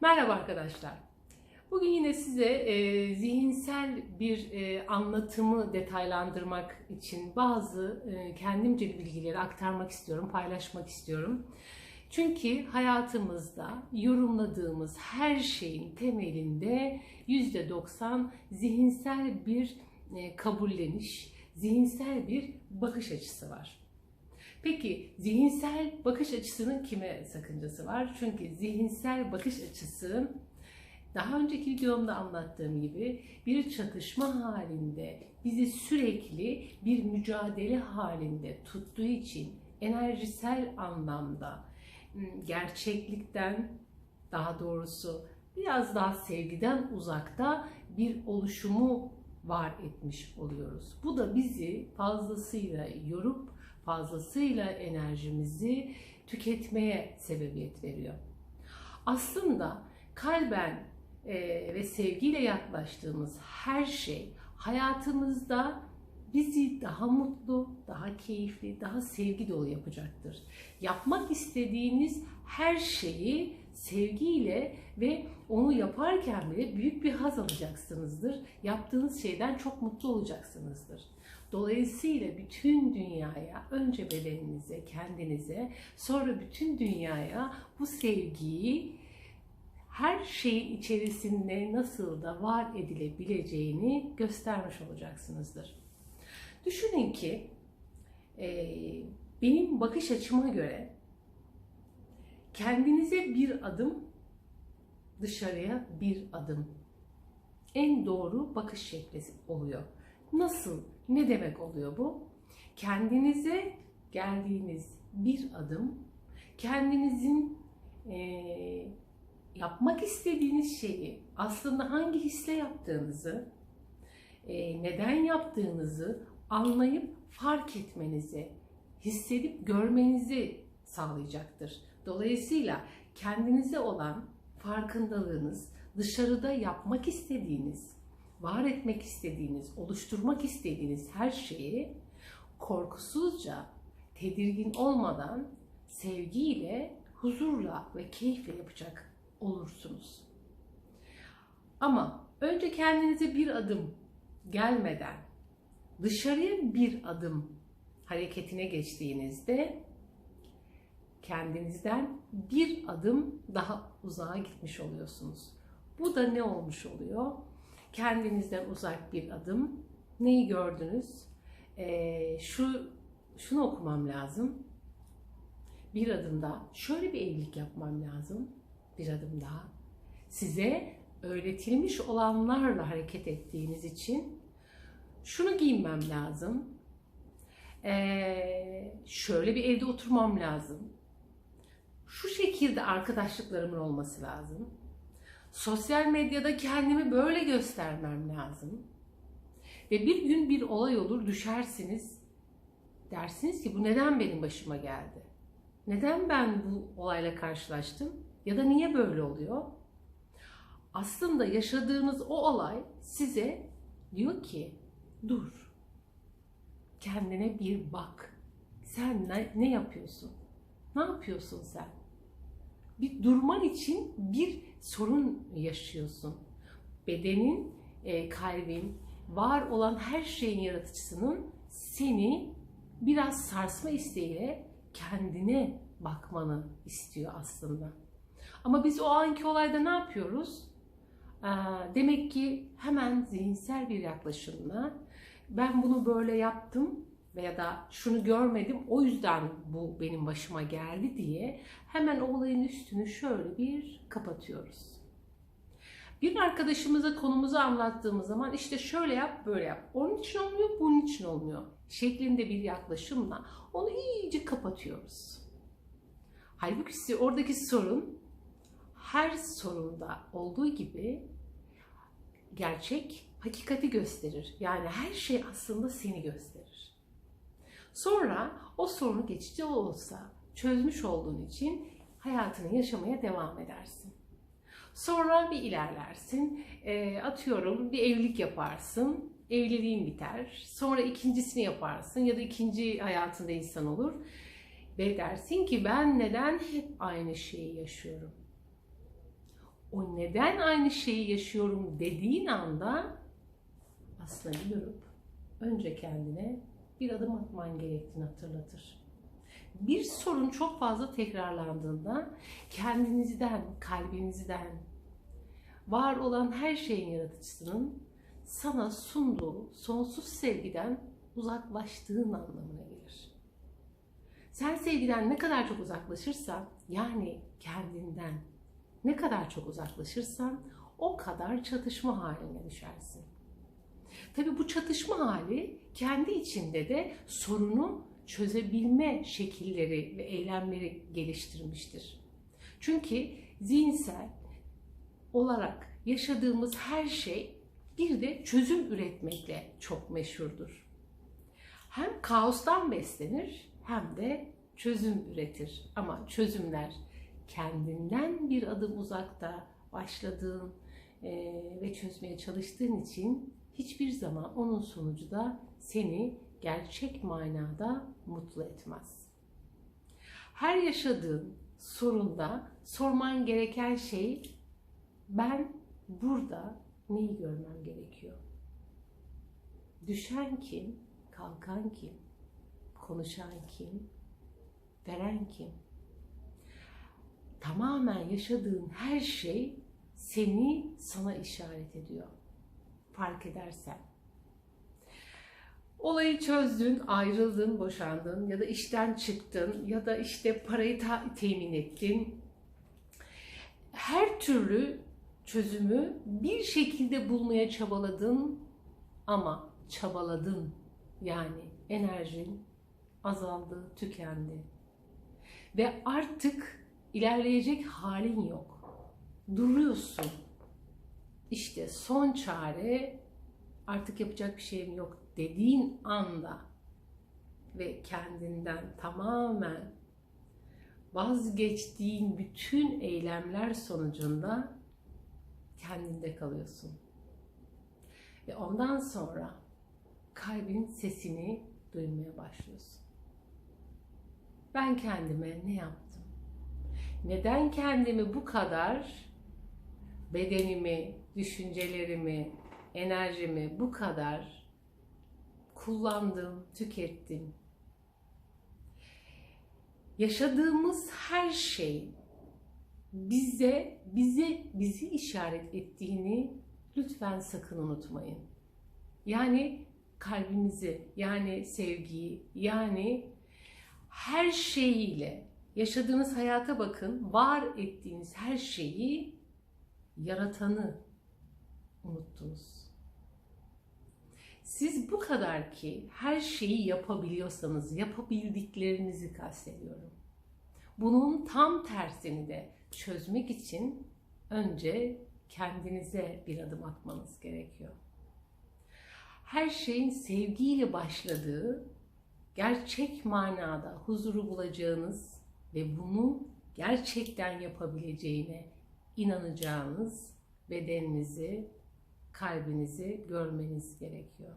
Merhaba arkadaşlar. Bugün yine size e, zihinsel bir e, anlatımı detaylandırmak için bazı e, kendimce bilgileri aktarmak istiyorum, paylaşmak istiyorum. Çünkü hayatımızda yorumladığımız her şeyin temelinde %90 zihinsel bir e, kabulleniş, zihinsel bir bakış açısı var. Peki zihinsel bakış açısının kime sakıncası var? Çünkü zihinsel bakış açısı daha önceki videomda anlattığım gibi bir çatışma halinde bizi sürekli bir mücadele halinde tuttuğu için enerjisel anlamda gerçeklikten daha doğrusu biraz daha sevgiden uzakta bir oluşumu var etmiş oluyoruz. Bu da bizi fazlasıyla yorup fazlasıyla enerjimizi tüketmeye sebebiyet veriyor. Aslında kalben e, ve sevgiyle yaklaştığımız her şey hayatımızda bizi daha mutlu, daha keyifli, daha sevgi dolu yapacaktır. Yapmak istediğiniz her şeyi sevgiyle ve onu yaparken bile büyük bir haz alacaksınızdır. Yaptığınız şeyden çok mutlu olacaksınızdır. Dolayısıyla bütün dünyaya, önce bedeninize, kendinize, sonra bütün dünyaya bu sevgiyi her şeyin içerisinde nasıl da var edilebileceğini göstermiş olacaksınızdır. Düşünün ki benim bakış açıma göre kendinize bir adım, dışarıya bir adım. En doğru bakış şekli oluyor. Nasıl? Ne demek oluyor bu? Kendinize geldiğiniz bir adım, kendinizin e, yapmak istediğiniz şeyi aslında hangi hisle yaptığınızı, e, neden yaptığınızı anlayıp fark etmenizi, hissedip görmenizi sağlayacaktır. Dolayısıyla kendinize olan farkındalığınız dışarıda yapmak istediğiniz, var etmek istediğiniz, oluşturmak istediğiniz her şeyi korkusuzca, tedirgin olmadan sevgiyle, huzurla ve keyifle yapacak olursunuz. Ama önce kendinize bir adım gelmeden dışarıya bir adım hareketine geçtiğinizde kendinizden bir adım daha uzağa gitmiş oluyorsunuz. Bu da ne olmuş oluyor? Kendinizden uzak bir adım. Neyi gördünüz? Ee, şu şunu okumam lazım. Bir adım daha. Şöyle bir evlilik yapmam lazım. Bir adım daha. Size öğretilmiş olanlarla hareket ettiğiniz için şunu giyinmem lazım. Ee, şöyle bir evde oturmam lazım. Şu şekilde arkadaşlıklarımın olması lazım. Sosyal medyada kendimi böyle göstermem lazım. Ve bir gün bir olay olur düşersiniz. Dersiniz ki bu neden benim başıma geldi? Neden ben bu olayla karşılaştım? Ya da niye böyle oluyor? Aslında yaşadığınız o olay size diyor ki dur. Kendine bir bak. Sen ne, ne yapıyorsun? Ne yapıyorsun sen? Bir durman için bir sorun yaşıyorsun. Bedenin, e, kalbin, var olan her şeyin yaratıcısının seni biraz sarsma isteğiyle kendine bakmanı istiyor aslında. Ama biz o anki olayda ne yapıyoruz? Demek ki hemen zihinsel bir yaklaşımla ben bunu böyle yaptım veya da şunu görmedim o yüzden bu benim başıma geldi diye hemen olayın üstünü şöyle bir kapatıyoruz. Bir arkadaşımıza konumuzu anlattığımız zaman işte şöyle yap böyle yap. Onun için olmuyor bunun için olmuyor şeklinde bir yaklaşımla onu iyice kapatıyoruz. Halbuki oradaki sorun her sorunda olduğu gibi gerçek hakikati gösterir. Yani her şey aslında seni gösterir. Sonra o sorunu geçici olsa çözmüş olduğun için hayatını yaşamaya devam edersin. Sonra bir ilerlersin. E, atıyorum bir evlilik yaparsın. Evliliğin biter. Sonra ikincisini yaparsın ya da ikinci hayatında insan olur. Ve dersin ki ben neden hep aynı şeyi yaşıyorum? o neden aynı şeyi yaşıyorum dediğin anda aslında durup önce kendine bir adım atman gerektiğini hatırlatır. Bir sorun çok fazla tekrarlandığında kendinizden, kalbinizden, var olan her şeyin yaratıcısının sana sunduğu sonsuz sevgiden uzaklaştığın anlamına gelir. Sen sevgiden ne kadar çok uzaklaşırsan, yani kendinden ne kadar çok uzaklaşırsan o kadar çatışma haline düşersin. Tabi bu çatışma hali kendi içinde de sorunu çözebilme şekilleri ve eylemleri geliştirmiştir. Çünkü zihinsel olarak yaşadığımız her şey bir de çözüm üretmekle çok meşhurdur. Hem kaostan beslenir hem de çözüm üretir. Ama çözümler kendinden bir adım uzakta başladığın ve çözmeye çalıştığın için hiçbir zaman onun sonucu da seni gerçek manada mutlu etmez. Her yaşadığın sorunda sorman gereken şey ben burada neyi görmem gerekiyor? Düşen kim? Kalkan kim? Konuşan kim? Veren kim? Tamamen yaşadığın her şey seni sana işaret ediyor. Fark edersen. Olayı çözdün, ayrıldın, boşandın ya da işten çıktın ya da işte parayı temin ettin. Her türlü çözümü bir şekilde bulmaya çabaladın ama çabaladın. Yani enerjin azaldı, tükendi. Ve artık ilerleyecek halin yok. Duruyorsun. İşte son çare artık yapacak bir şeyim yok dediğin anda ve kendinden tamamen vazgeçtiğin bütün eylemler sonucunda kendinde kalıyorsun. Ve ondan sonra kalbin sesini duymaya başlıyorsun. Ben kendime ne yaptım? Neden kendimi bu kadar bedenimi, düşüncelerimi, enerjimi bu kadar kullandım, tükettim? Yaşadığımız her şey bize bize bizi işaret ettiğini lütfen sakın unutmayın. Yani kalbimizi, yani sevgiyi, yani her şeyiyle yaşadığınız hayata bakın, var ettiğiniz her şeyi yaratanı unuttunuz. Siz bu kadar ki her şeyi yapabiliyorsanız, yapabildiklerinizi kastediyorum. Bunun tam tersini de çözmek için önce kendinize bir adım atmanız gerekiyor. Her şeyin sevgiyle başladığı, gerçek manada huzuru bulacağınız ve bunu gerçekten yapabileceğine inanacağınız bedeninizi, kalbinizi görmeniz gerekiyor.